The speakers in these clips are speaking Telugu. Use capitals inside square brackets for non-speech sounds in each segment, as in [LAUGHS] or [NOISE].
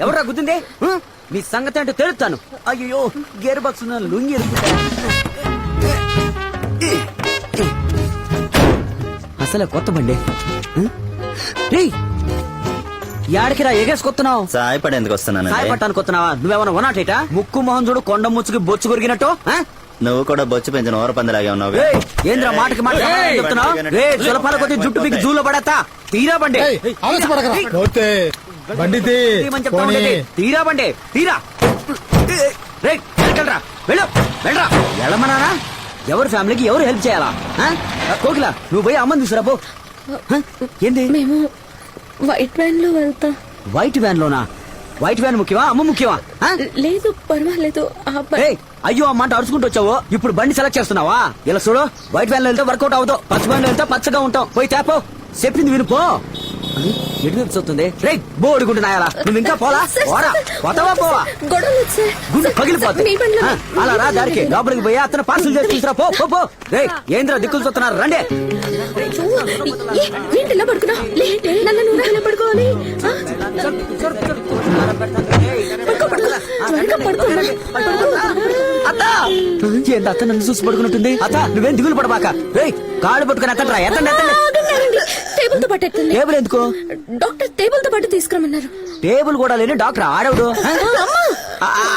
ఎవరా గుద్దింది? మీ సంగతి అంటే తెలుస్తాను అయ్యో గేర్ బాక్స్ లుంగి అసలే కొత్త బండి. హ్మ్? యాడికిరా ఎగేసుకొస్తున్నావు సాయపడేందుకు వస్తున్నాను సాయపట్టానికి వస్తున్నావా? నువ్వేమన్నా వనాటేటా ముక్కు మొహం చూడు కొండ ముచ్చుకి బొచ్చు కొరిగినట్టు? నువ్వు కూడా బొచ్చు పెంచిన ఓర పందిలాగే ఉన్నావు ఏంద్రా మాటకి మాట ఏయ్, చెప్తున్నావు? రే సులభాల కొద్ది జుట్టు మీకు జూలో పడతా తీరా బండి. బండి. తీరా బండి తీరా. రే వెళ్ళరా వెళ్ళు వెళ్ళరా. వెళ్ళమన్నానా? ఎవరి ఫ్యామిలీకి ఎవరు హెల్ప్ చేయాలా? కోకిల నువ్వు పోయి అమ్మని తీసుకురా పో? ఏంది? మేము వైట్ వ్యాన్లో వెళ్తాం. వైట్ వ్యాన్ లోనా? వైట్ వ్యాన్ ముఖ్యమా? అమ్మ ముఖ్యమా? లేదు పర్వాలేదు. అయ్యో అమ్మ అంటే అరుచుకుంటూ వచ్చావు. ఇప్పుడు బండి సెలెక్ట్ చేస్తున్నావా? ఇలా చూడు. వైట్ వ్యాన్లో వెళ్తే వర్కౌట్ అవుతావు. పచ్చ బండి వెళ్తే పచ్చగా ఉంటావు. పోయి తేపో. చెప్పింది వినుపో. ఎటు వైపు చూస్తుంది రే బోడుకుంటున్నాయలా నువ్వు ఇంకా పోలా? పోరా? పోతావా పోవా. గుండె ఆ, అలా రా దారికి. లోపలికి పోయి అతను పార్సల్ చేసి తీసుకురా. పో పో పో. రే ఏంద్రా దిక్కులు చూస్తున్నారు? రండి. అయ్యో, ఏ, ఏంటి ఇలా పడుకున్నావు లేటే నన్ను నువ్వు ఇలా పడుకోవాలి? ఆ? పడుకో పడుకో. త్వరగా పడుకో పడుకో. అత్త! ఏంది అత్త నన్ను చూసి పడుకున్నట్టుంది? అత్త నువ్వేం దిగులు పడబాక? రే కాళ్ళు పట్టుకుని ఎత్తండి రా ఎత్తండి టేబుల్తో పాటు ఎత్తండి టేబుల్ ఎందుకు? డాక్టర్ టేబుల్తో పాటు తీసుకురమ్మన్నారు. టేబుల్ కూడా లేని డాక్టర్ ఆడవుడు.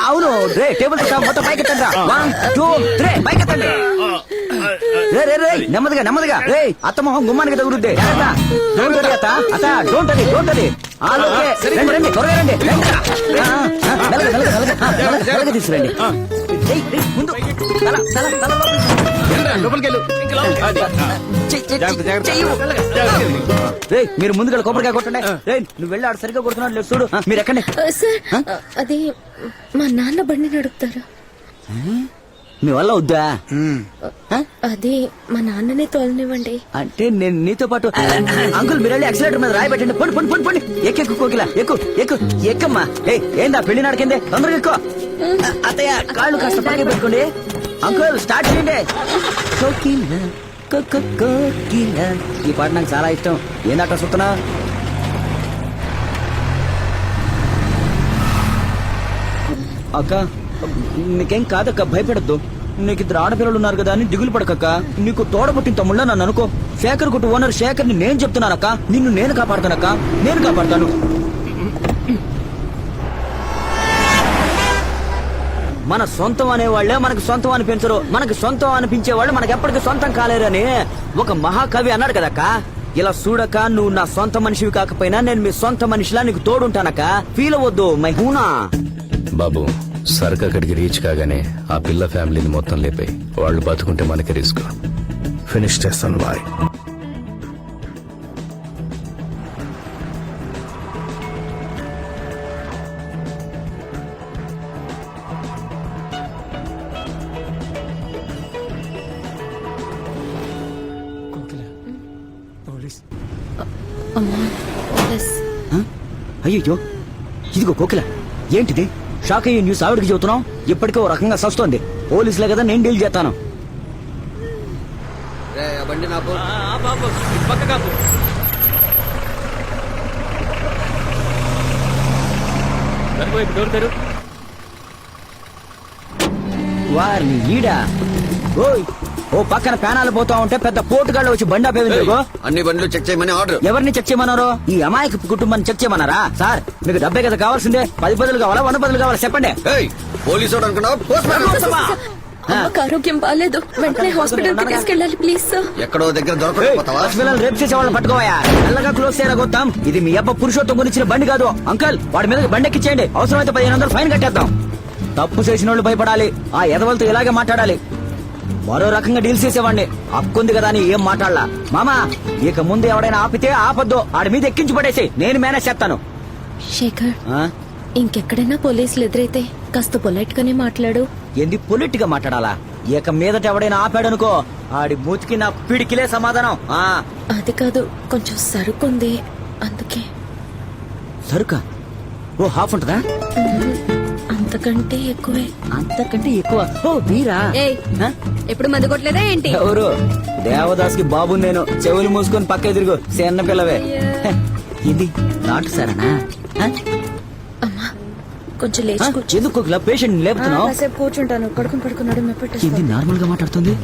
అవును రే టేబుల్తో మొత్తం పైకి ఎత్తండి రా. వన్ టూ త్రీ పైకి ఎత్తండి. రే రే రే నెమ్మదిగా నెమ్మదిగా. రే అత్త మొహం గుమ్మానికి తగులుద్ది. డోంట్ వరీ అత్త. అత్త డోంట్ వరీ డోంట్ వరీ ఆలోకే రండి రండి త్వరగా రండి. మెల్లగా మెల్లగా మెల్లగా మెల్లగా తీసుకురండి. ముందు. తల తల తల మీరు ముందుగా కొబ్బరికాయ కొట్టండి. రేయ్ నువ్వు వెళ్ళి ఆడు సరిగ్గా కొడుతున్నాడు లేదు చూడు. మీరు ఎక్కండి. ఆ, సార్ ఆ, అది మా నాన్న బండి నడుపుతారు మీ వల్ల వద్దా? ఆ? అది మా నాన్ననే తోలనివ్వండి. అంటే నేను నీతో పాటు అంకుల్ మీరు వెళ్ళి యాక్సిలేటర్ మీద రాయి పెట్టండి పండి పండి పండి. పండి ఎక్కెక్కు కోకిల ఎక్కు ఎక్కు ఎక్కమ్మా. ఏ ఏందా పెళ్ళి నాడకిందే? తొందరగా ఎక్కువ అత్తయ్య కాళ్ళు కాస్త పైకి పెట్టుకోండి. అంకుల్ స్టార్ట్ చేయండి. కోకిల కోకిల. ఈ పాట నాకు చాలా ఇష్టం. ఏందట సుత్తనా అక్క నీకేం కాదక్క భయపడద్దు. నీకు ఇద్దరు ఆడపిల్లలు ఉన్నారు కదా అని దిగులు పడకక్క. నీకు తోడబుట్టిన తమ్ముళ్ళ నన్ను అనుకో. శేఖర్ కొట్టు ఓనర్ శేఖర్ని నేను చెప్తున్నానక్క. నిన్ను నేను కాపాడతానక్క. నేను కాపాడతాను. మన సొంతం అనేవాళ్ళే మనకు సొంతం అనిపించరు. మనకు సొంతం అనిపించే వాళ్ళు మనకి ఎప్పటికీ సొంతం కాలేరని ఒక మహాకవి అన్నాడు కదక్క. ఇలా చూడక నువ్వు నా సొంత మనిషివి కాకపోయినా నేను మీ సొంత మనిషిలా నీకు తోడుంటానక్క. ఫీల్ అవ్వద్దు మై హూనా బాబు సరుకు అక్కడికి రీచ్ కాగానే ఆ పిల్ల ఫ్యామిలీని మొత్తం లేపాయి. వాళ్ళు బతుకుంటే మనకి రిస్క్. ఫినిష్ చేస్తాను బాయ్. అయ్యో ఇదిగో కోకిల. ఏంటిది? షాక్ అయ్యే న్యూస్ ఆవిడకి చెబుతున్నావు? ఇప్పటికే ఓ రకంగా సస్తోంది. పోలీసులే కదా నేను డీల్ చేస్తాను. వారిని ఈడా. ఓయ్ ఓ పక్కన ప్యానాలు పోతా ఉంటే పెద్ద పోటుగాళ్ళు వచ్చి బండి ఆపేది అన్ని బండ్లు చెక్ చేయమని ఆర్డర్. ఎవరిని చెక్ చేయమన్నారు? ఈ అమాయక కుటుంబాన్ని చెక్ చేయమన్నారా? సార్ మీకు డబ్బే కదా కావాల్సిందే. పది పదులు కావాలా వంద పదులు కావాలా? చెప్పండి. పోలీసు అనుకున్నావు? అమ్మకి ఆరోగ్యం బాగాలేదు వెంటనే హాస్పిటల్కి తీసుకెళ్ళాలి ప్లీజ్ సార్. ఎక్కడో దగ్గర దొరకకపోతావా పిల్లలు రేపు చేసే వాళ్ళని పట్టుకోవా మెల్లగా క్లోజ్ చేయగొత్తాం ఇది మీ అబ్బ పురుషోత్తం గురించిన బండి కాదు. అంకల్ వాడి మీద బండి ఎక్కించేయండి అవసరమైతే పదిహేను వందలు ఫైన్ కట్టేద్దాం. తప్పు చేసిన వాళ్ళు భయపడాలి. ఆ ఎదవలతో ఇలాగే మాట్లాడాలి. మరో రకంగా డీల్ చేసేవాడిని హక్కుంది కదా అని ఏం మాట్లాడలా. మామా ఇక ముందు ఎవడైనా ఆపితే ఆపద్దు. ఆడి మీద ఎక్కించి పడేసి నేను మేనేజ్ చేస్తాను. శేఖర్ ఆ? ఇంకెక్కడైనా పోలీసులు ఎదురైతే కాస్త పొలైట్ గానే మాట్లాడు. ఏంది పొలిట్గా మాట్లాడాలా? ఇక మీదట ఎవడైనా ఆపాడనుకో ఆడి మూతికి నా పిడికిలే సమాధానం. ఆ? అది కాదు కొంచెం సరుకుంది అందుకే. సరుకా? ఓ హాఫ్ ఉంటుందా? అంతకంటే ఎక్కువే. అంతకంటే ఎక్కువ? ఓ వీరా? ఏయ్ హ? ఎప్పుడు మందు కొట్టలేదా ఏంటి? ఎవరు? దేవదాస్కి బాబు నేను చెవులు మూసుకొని పక్క ఎదురుగు చిన్న పిల్లవే. హ, ఇది నాటు సరేనా హ? అమ్మా కొంచెం హ? లేచి కూర్చో. ఎందుకు ఇలా పేషెంట్ లేపుతున్నావు? కాసేపు కూర్చుంటాను. పడుకుని పడుకున్నాడు ఇది నార్మల్గా మాట్లాడుతుంది?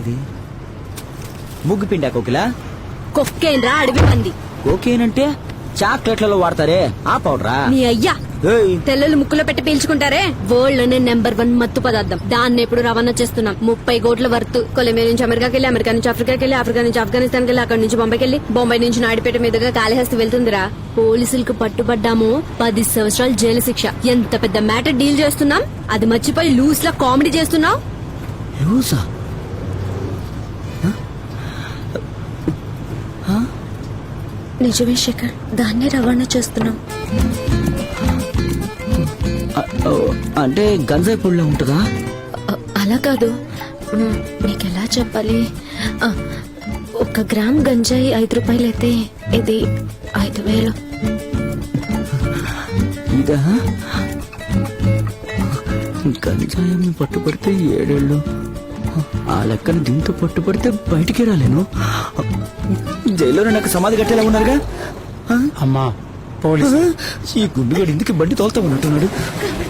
ఏందిది ముగ్గు పిండా కోకిలా? కొక్కేంద్రా అడవి పంది కోకేనంటే చాక్లెట్లలో వాడతారే ఆ పౌడరా? నీ అయ్యా తెల్లలు ముక్కులో పెట్టి పీల్చుకుంటారే? వరల్డ్లోనే నెంబర్ వన్ మత్తు పదార్థం. దాన్ని ఎప్పుడు రవాణా చేస్తున్నాం. ముప్పై కోట్ల వర్త్. కొలంబియా నుంచి అమెరికాకి వెళ్ళి అమెరికా నుంచి ఆఫ్రికాకి వెళ్ళి ఆఫ్రికా నుంచి ఆఫ్ఘనిస్తాన్ వెళ్ళి అక్కడ నుంచి బొంబాయికి వెళ్ళి బొంబాయి నుంచి నాయుడుపేట మీదుగా కాళహస్తి వెళ్తుందిరా. పోలీసులకు పట్టుబడ్డాము. పది సంవత్సరాలు జైలు శిక్ష. ఎంత పెద్ద మ్యాటర్ డీల్ చేస్తున్నాం? అది మర్చిపోయి లూస్ లా కామెడీ చేస్తున్నావు? లూసా? నిజమే శేఖర్. దాన్నే రవాణా చేస్తున్నాం. అంటే గంజాయి పొడిలో ఉంటుందా అలా కాదు. మ్, నీకెలా చెప్పాలి? ఒక గ్రామ్ గంజాయి ఐదు రూపాయలు అయితే ఇది ఐదు వేలు. ఇదా? గంజాయం పట్టుబడితే ఏడేళ్ళు. ఆ లెక్కన దీంతో పట్టుబడితే బయటికి రాలేను. జైల్లోనే నాకు సమాధి కట్టేలా ఉన్నారుగా? అమ్మా పోలీస్. ఈ గుండుగాడు ఇందుకు బండి తోలుతా ఉన్నట్టున్నాడు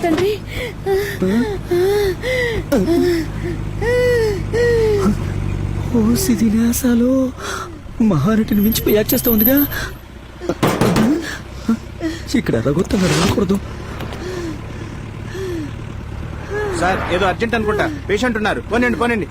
తండ్రి. ఓ సిదినేసాలు మహానటిని మించిపోయి యాక్ట్ చేస్తా ఉందిగా? ఇక్కడ రఘుత్తంగా రాకూడదు. సార్ ఏదో అర్జెంట్ అనుకుంటా. పేషెంట్ ఉన్నారు. పోనండి పోనండి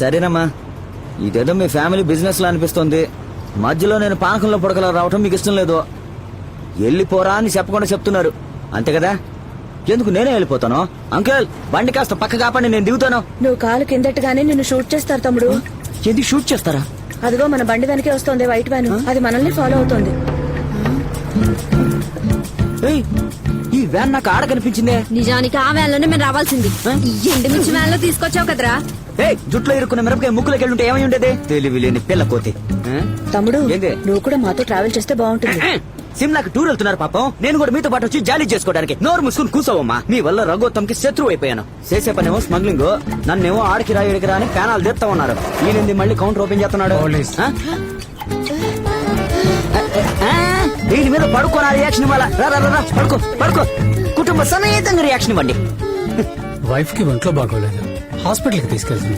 సరేనమ్మా. ఇదేదో మీ ఫ్యామిలీ బిజినెస్ లా అనిపిస్తుంది. మధ్యలో నేను పానకంలో పొడకలా రావటం మీకు ఇష్టం లేదు. వెళ్ళిపోరా అని చెప్పకుండా చెప్తున్నారు. అంతే కదా? ఎందుకు నేనే వెళ్ళిపోతాను? అంకుల్ బండి కాస్త పక్క కాపండి నేను దిగుతాను. నువ్వు కాలు కిందట్టుగానే నిన్ను షూట్ చేస్తారు తమ్ముడు. ఎందుకు షూట్ చేస్తారా? అదిగో మన బండి వెనకే వస్తుంది వైట్ వ్యాన్. అది మనల్ని ఫాలో అవుతోంది. వ్యాన్ నాకు ఆడ కనిపించిందే. నిజానికి ఆ వ్యాన్లోనే మేము రావాల్సింది. ఎండుమిర్చి వ్యాన్లో తీసుకొచ్చావు కదరా. ఏయ్ జుట్లో ఇరుక్కున్న మిరపకాయ ముక్కులోకి వెళ్ళుంటే ఏమై ఉండేది? తెలివి లేని పిల్ల కోతి? తమ్ముడు ఏంది? నువ్వు కూడా మాతో ట్రావెల్ చేస్తే బాగుంటుంది. సిమ్లాకి టూర్ వెళ్తున్నారు పాపం. నేను కూడా మీతో పాటు వచ్చి జాలీ చేసుకోవడానికి నోరు మూసుకుని కూసోవమ్మా. మీ వల్ల రఘోత్తంకి శత్రువు అయిపోయాను. చేసే పనేమో స్మగ్లింగ్. నన్నేమో ఆడికి రా ఇడికి రా అని ప్యానాలు తెస్తా ఉన్నారు ఈయనంది మళ్ళీ కౌంటర్ ఓపెన్ చేస్తున్నాడు? దీని మీద పడుకోనా రియాక్షన్ ఇవ్వాలా రా రా, రా, రా, పడుకో పడుకో. కుటుంబ సమేతంగా రియాక్షన్ ఇవ్వండి. వైఫ్కి ఒంట్లో బాగోలేదు. హాస్పిటల్కి తీసుకెళ్తుంది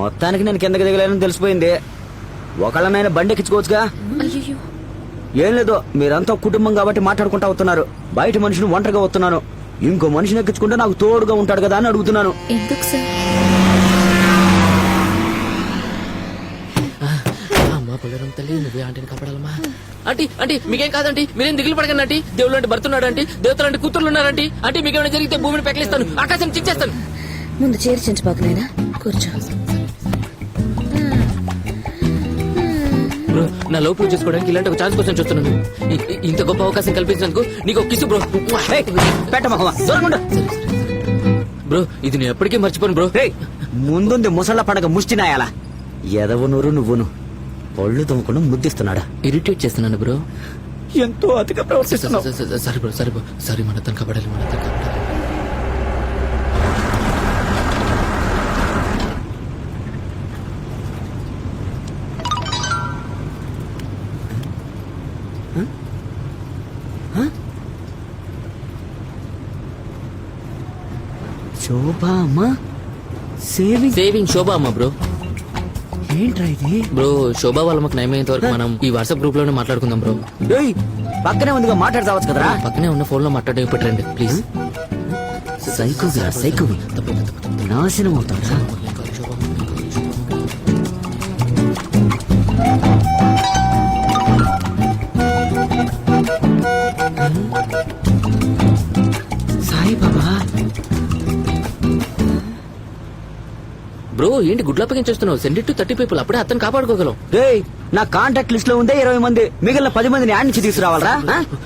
మొత్తానికి నేను కిందకి దిగలేనని తెలిసిపోయింది. ఒకళ్ళనైనా బండి ఎక్కించుకోవచ్చుగా? అయ్యో ఏం లేదు మీరంతా కుటుంబం కాబట్టి మాట్లాడుకుంటా వస్తున్నారు. బయట మనిషిని ఒంటరిగా వస్తున్నాను. ఇంకో మనిషిని ఎక్కించుకుంటే నాకు తోడుగా ఉంటాడు కదా అని అడుగుతున్నాను. ఎందుకు సార్? అమ్మా పొలరం తల్లి నువ్వే ఆంటీని కాపాడాలమ్మా. ఆంటీ ఆంటీ మీకేం కాదండి మీరేం దిగులు పడకండి ఆంటీ. దేవుడు అంటే భర్తున్నాడు ఆంటీ. దేవతలు అంటే కూతుర్లు ఉన్నారంటీ ఆంటీ. మీకేమైనా జరిగితే భూమిని పెకలిస్తాను. ఆకాశం చిచ్చేస్తాను ముందు చీర చించబాకునైనా కూర్చో. బ్రో. నా లవ్ ప్రూవ్ చేసుకోవడానికి ఇలాంటి ఒక ఛాన్స్ కోసం చూస్తున్నాను. ఇంత గొప్ప అవకాశం కల్పించినందుకు నీకు ఒక కిసు బ్రో. బ్రో ఇది నేను ఎప్పటికీ మర్చిపోను బ్రో. ముందుంది ముసళ్ళ పండగ ముష్టి నాయాల ఎదవు నూరు నువ్వును. ఒళ్ళు తమ్ముకుండా ముద్దిస్తున్నాడా? ఇరిటేట్ చేస్తున్నాను బ్రో. ఎంతో అతిగా ప్రవర్తిస్తున్నావు స- సరే బ్రో సరే బ్రో. సరే మన అతను కాపాడాలి మన అతను శోభా అమ్మ? సేవింగ్ సేవింగ్ శోభా అమ్మ బ్రో ఏంట్రా ఇది? బ్రో శోభా వాళ్ళ మాకు నయమయ్యేంత వరకు మనం ఈ వాట్సాప్ గ్రూప్లోనే మాట్లాడుకుందాం బ్రో ఏయ్, పక్కనే ఉందిగా మాట్లాడతావచ్చు కదరా పక్కనే ఉన్న ఫోన్లో మాట్లాడే ఇప్పుడు రండి ప్లీజ్ సైకో సైకో నాశనం అవుతాడా ఏంటి గుడ్ల అప్పగించేస్తున్నావు? సెండ్ టు థర్టీ పీపుల్ అప్పుడే అతను కాపాడుకోగలం. రేయ్ నా కాంటాక్ట్ లిస్ట్లో ఉందే ఇరవై మంది మిగిలిన పది మందిని యాడ్ నుంచి తీసుకురావాలరా? [LAUGHS]